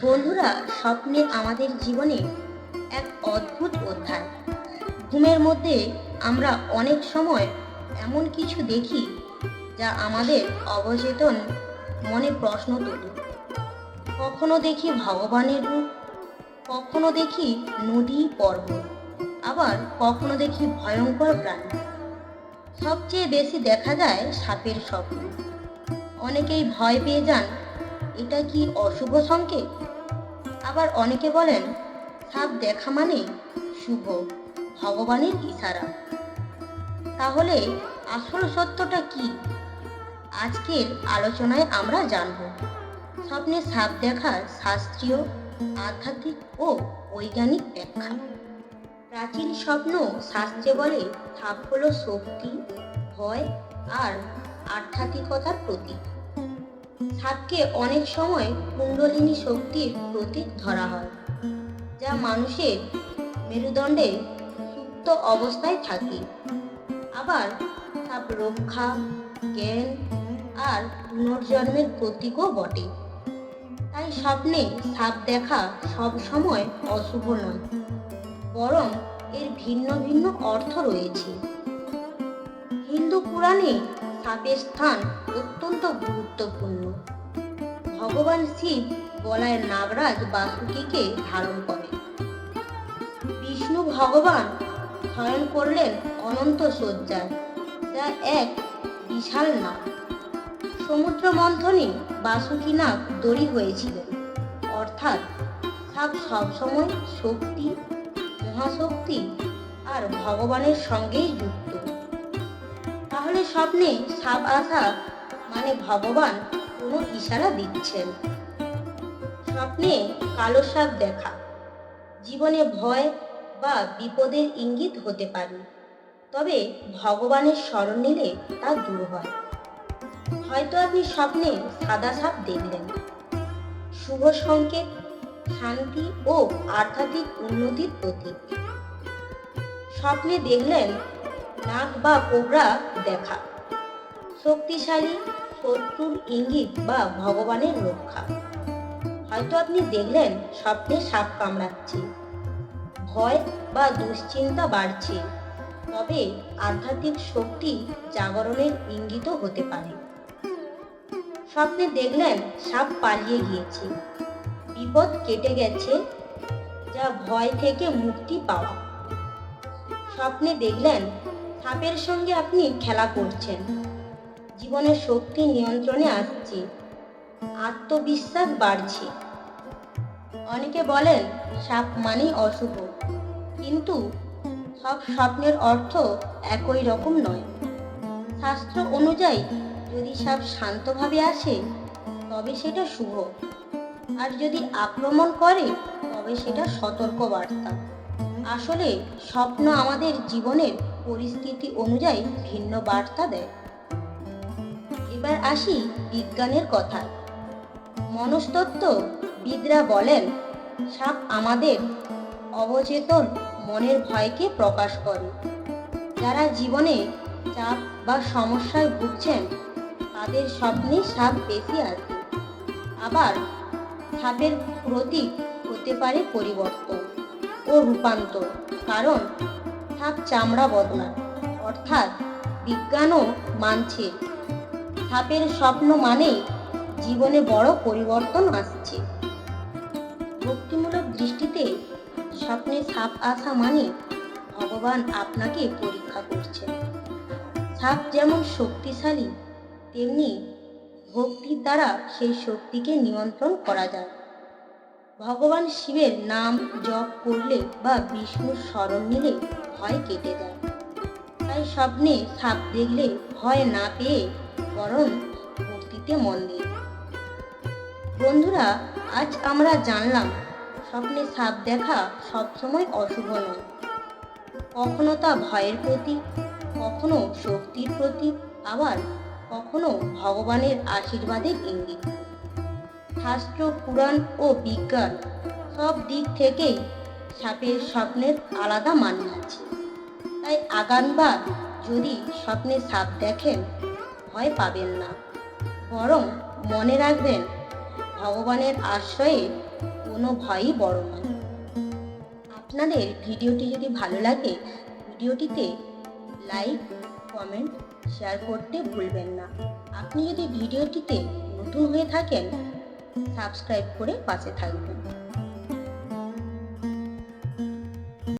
বন্ধুরা, স্বপ্নে আমাদের জীবনে এক অদ্ভুত অধ্যায়। ঘুমের মধ্যে আমরা অনেক সময় এমন কিছু দেখি যা আমাদের অবচেতন মনে প্রশ্ন তোলে। কখনো দেখি ভগবানের রূপ, কখনো দেখি নদী, পর্বত, আবার কখনো দেখি ভয়ঙ্কর প্রাণী। সবচেয়ে বেশি দেখা যায় সাপের স্বপ্ন। অনেকেই ভয় পেয়ে যান এটা কি অশুভ সংকেত? আবার অনেকে বলেন, সাপ দেখা মানে শুভ, ভগবানের ইশারা। তাহলে আসল সত্যটা কি? আজকের আলোচনায় আমরা জানব। স্বপ্নে সাপ দেখার শাস্ত্রীয়, আধ্যাত্মিক ও বৈজ্ঞানিক ব্যাখ্যা। প্রাচীন স্বপ্ন শাস্ত্রে বলে সাপ হলো শক্তি, ভয় আর আধ্যাত্মিকতার প্রতীক। সাপকে অনেক সময় কুণ্ডলিনী শক্তির প্রতীক ধরা হয়, যা মানুষের মেরুদণ্ডে সুপ্ত অবস্থায় থাকে। আবার সাপ রক্ষা, জ্ঞান আর পুনর্জন্মের প্রতীকও বটে। তাই স্বপ্নে সাপ দেখা সব সময় অশুভ নয়, বরং এর ভিন্ন ভিন্ন অর্থ রয়েছে। হিন্দু পুরাণে সাপের স্থান অত্যন্ত গুরুত্বপূর্ণ। ভগবান শিব গলায় নাগরাজ বাসুকীকে ধারণ করে। বিষ্ণু ভগবান শয়ন করলেন অনন্ত শয্যায়। যা এক বিশাল নাগ সমুদ্র মন্থনে বাসুকী নাগ দড়ি হয়েছিলেন। অর্থাৎ সাপ সবসময় শক্তি, মহাশক্তি আর ভগবানের সঙ্গেই যুক্ত। তাহলে স্বপ্নে সাপ আসা মানে ভগবান কোনো ইশারা দিচ্ছেন। স্বপ্নে কালো সাপ দেখা। জীবনে ভয় বা বিপদের ইঙ্গিত হতে পারে। তবে ভগবানের স্মরণ নিলে তা দূর হয়। হয়তো আপনি স্বপ্নে সাদা সাপ দেখলেন। শুভ সংকেত, শান্তি ও আধ্যাত্মিক উন্নতির প্রতীক। স্বপ্নে দেখলেন নাক বা কোবরা দেখা। শক্তিশালী শত্রুর ইঙ্গিত বা ভগবানের রক্ষা। হয়তো আপনি দেখলেন, স্বপ্নে সাপ কামড়াচ্ছে। ভয় বা দুশ্চিন্তা বাড়ছে। তবে আধ্যাত্মিক শক্তি জাগরণের ইঙ্গিতও হতে পারে। স্বপ্নে দেখলেন, সাপ পালিয়ে গিয়েছে। বিপদ কেটে গেছে, যা ভয় থেকে মুক্তি পাওয়া। স্বপ্নে দেখলেন, সাপের সঙ্গে আপনি খেলা করছেন। জীবনের শক্তি নিয়ন্ত্রণে আসছে। আত্মবিশ্বাস বাড়ছে। অনেকে বলেন, সাপ মানেই অশুভ। কিন্তু সব স্বপ্নের অর্থ একই রকম নয়। শাস্ত্র অনুযায়ী, যদি সাপ শান্তভাবে আসে, তবে সেটা শুভ। আর যদি আক্রমণ করে, তবে সেটা সতর্ক বার্তা আসলে স্বপ্ন আমাদের জীবনের পরিস্থিতি অনুযায়ী ভিন্ন বার্তা দেয়। এবার আসি বিজ্ঞানের কথায় মনস্তত্ত্ব বিদরা বলেন, সাপ আমাদের অবচেতন মনের ভয়কে প্রকাশ করে। যারা জীবনে চাপ বা সমস্যায় ভুগছেন, তাদের স্বপ্নে সাপ বেশি আসে। আবার সাপের প্রতীক হতে পারে পরিবর্তন ও রূপান্তর, কারণ সাপ চামড়া বদলায়, অর্থাৎ বিজ্ঞানও মানছে। সাপের স্বপ্ন মানেই জীবনে বড় পরিবর্তন আসছে। ভক্তিমূলক দৃষ্টিতে স্বপ্নে সাপ আসা মানে ভগবান আপনাকে পরীক্ষা করছেন। সাপ যেমন শক্তিশালী, তেমনি ভক্তির দ্বারা সেই শক্তিকে নিয়ন্ত্রণ করা যায়। ভগবান শিবের নাম জপ করলে বা বিষ্ণুর স্মরণ নিলে ভয় কেটে যায়। তাই স্বপ্নে সাপ দেখলে ভয় না পেয়ে বরং ভক্তিতে মন দিন বন্ধুরা, আজ আমরা জানলাম, স্বপ্নে সাপ দেখা সবসময় অশুভ নয়। কখনো তা ভয়ের প্রতীক, কখনো শক্তির প্রতীক, আবার কখনো ভগবানের আশীর্বাদের ইঙ্গিত। শাস্ত্র, পুরাণ ও বিজ্ঞান সব দিক থেকেই সাপের স্বপ্নের আলাদা মানে আছে। তাই আগামীবার যদি স্বপ্নে সাপ দেখেন ভয় পাবেন না। বরং মনে রাখবেন, ভগবানের আশ্রয়ে কোনো ভয়ই বড় নয়। আপনাদের ভিডিওটি যদি ভালো লাগে, ভিডিওটিতে লাইক, কমেন্ট, শেয়ার করতে ভুলবেন না। আপনি যদি ভিডিওটিতে নতুন হয়ে থাকেন, সাবস্ক্রাইব করে পাশে থাকবেন।